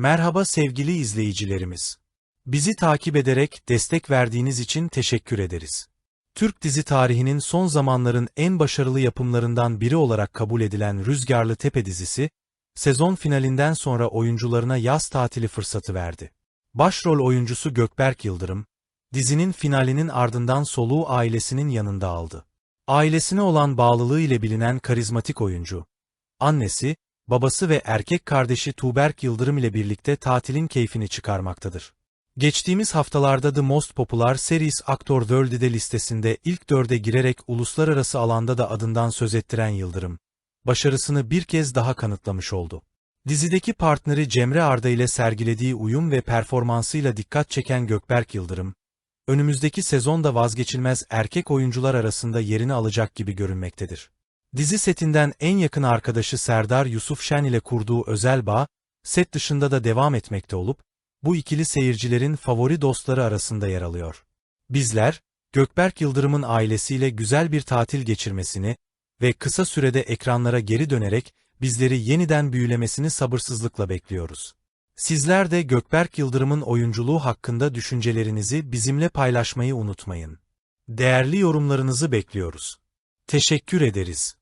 Merhaba sevgili izleyicilerimiz. Bizi takip ederek destek verdiğiniz için teşekkür ederiz. Türk dizi tarihinin son zamanların en başarılı yapımlarından biri olarak kabul edilen Rüzgarlı Tepe dizisi, sezon finalinden sonra oyuncularına yaz tatili fırsatı verdi. Başrol oyuncusu Gökberk Yıldırım, dizinin finalinin ardından soluğu ailesinin yanında aldı. Ailesine olan bağlılığı ile bilinen karizmatik oyuncu, annesi, babası ve erkek kardeşi Tuğberk Yıldırım ile birlikte tatilin keyfini çıkarmaktadır. Geçtiğimiz haftalarda The Most Popular Series Actor World'de listesinde ilk dörde girerek uluslararası alanda da adından söz ettiren Yıldırım, başarısını bir kez daha kanıtlamış oldu. Dizideki partneri Cemre Arda ile sergilediği uyum ve performansıyla dikkat çeken Gökberk Yıldırım, önümüzdeki sezonda vazgeçilmez erkek oyuncular arasında yerini alacak gibi görünmektedir. Dizi setinden en yakın arkadaşı Serdar Yusuf Şen ile kurduğu özel bağ, set dışında da devam etmekte olup, bu ikili seyircilerin favori dostları arasında yer alıyor. Bizler, Gökberk Yıldırım'ın ailesiyle güzel bir tatil geçirmesini ve kısa sürede ekranlara geri dönerek bizleri yeniden büyülemesini sabırsızlıkla bekliyoruz. Sizler de Gökberk Yıldırım'ın oyunculuğu hakkında düşüncelerinizi bizimle paylaşmayı unutmayın. Değerli yorumlarınızı bekliyoruz. Teşekkür ederiz.